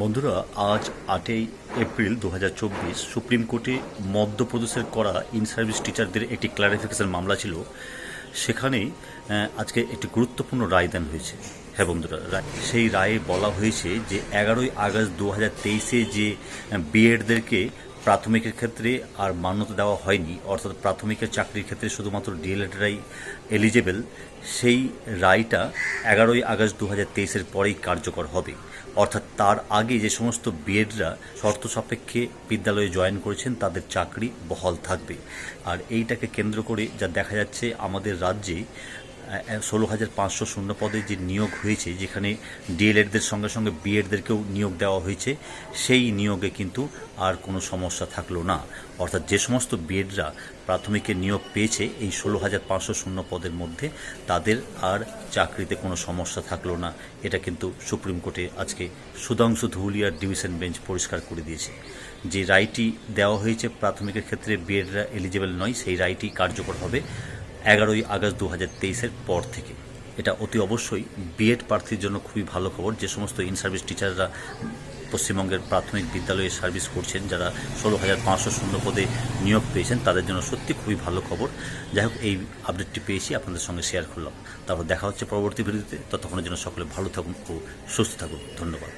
বন্ধুরা, আজ আটই এপ্রিল দু হাজার চব্বিশ সুপ্রিম কোর্টে মধ্যপ্রদেশের করা ইন সার্ভিস টিচারদের একটি ক্লারিফিকেশন মামলা ছিল। সেখানে আজকে একটি গুরুত্বপূর্ণ রায় দান হয়েছে। হ্যাঁ বন্ধুরা সেই রায়ে বলা হয়েছে যে, এগারোই আগস্ট দু হাজার তেইশে যে বিএডদেরকে প্রাথমিকের ক্ষেত্রে আর মান্যতা দেওয়া হয়নি, অর্থাৎ প্রাথমিকের চাকরির ক্ষেত্রে শুধুমাত্র ডিএলএডরাই এলিজেবল সেই রায়টা এগারোই আগস্ট দু হাজার তেইশের পরেই কার্যকর হবে। অর্থাৎ তার আগে যে সমস্ত বিএডরা শর্ত সাপেক্ষে বিদ্যালয়ে জয়েন করেছেন, তাদের চাকরি বহাল থাকবে। আর এইটাকে কেন্দ্র করে যা দেখা যাচ্ছে, আমাদের রাজ্যে ষোলো হাজার পাঁচশো শূন্য পদে যে নিয়োগ হয়েছে, যেখানে ডিএলএডদের সঙ্গে সঙ্গে বিএডদেরকেও নিয়োগ দেওয়া হয়েছে, সেই নিয়োগে কিন্তু আর কোনো সমস্যা থাকল না। অর্থাৎ যে সমস্ত বিএডরা প্রাথমিকে নিয়োগ পেয়েছে, এই ষোলো হাজার পাঁচশো শূন্য পদের মধ্যে তাদের আর চাকরিতে কোনো সমস্যা থাকল না। এটা কিন্তু সুপ্রিম কোর্টে আজকে সুধাংশু ধুলিয়ার ডিভিশন বেঞ্চ পরিষ্কার করে দিয়েছে। যে রায়টি দেওয়া হয়েছে প্রাথমিকের ক্ষেত্রে বিএডরা এলিজেবল নয়, সেই রায়টি কার্যকর হবে। এগারোই আগস্ট দু হাজার তেইশের পর থেকে। এটা অতি অবশ্যই বিএড প্রার্থীর জন্য খুবই ভালো খবর। যে সমস্ত ইন সার্ভিস টিচাররা পশ্চিমবঙ্গের প্রাথমিক বিদ্যালয়ে সার্ভিস করছেন, যারা ষোলো হাজার পাঁচশো শূন্য পদে নিয়োগ পেয়েছেন, তাদের জন্য সত্যি খুবই ভালো খবর। যাই হোক, এই আপডেটটি পেয়েছি, আপনাদের সঙ্গে শেয়ার করলাম। তারপর দেখা হচ্ছে পরবর্তী ভিডিওতে। ততক্ষণের জন্য সকলে ভালো থাকুন ও সুস্থ থাকুন। ধন্যবাদ।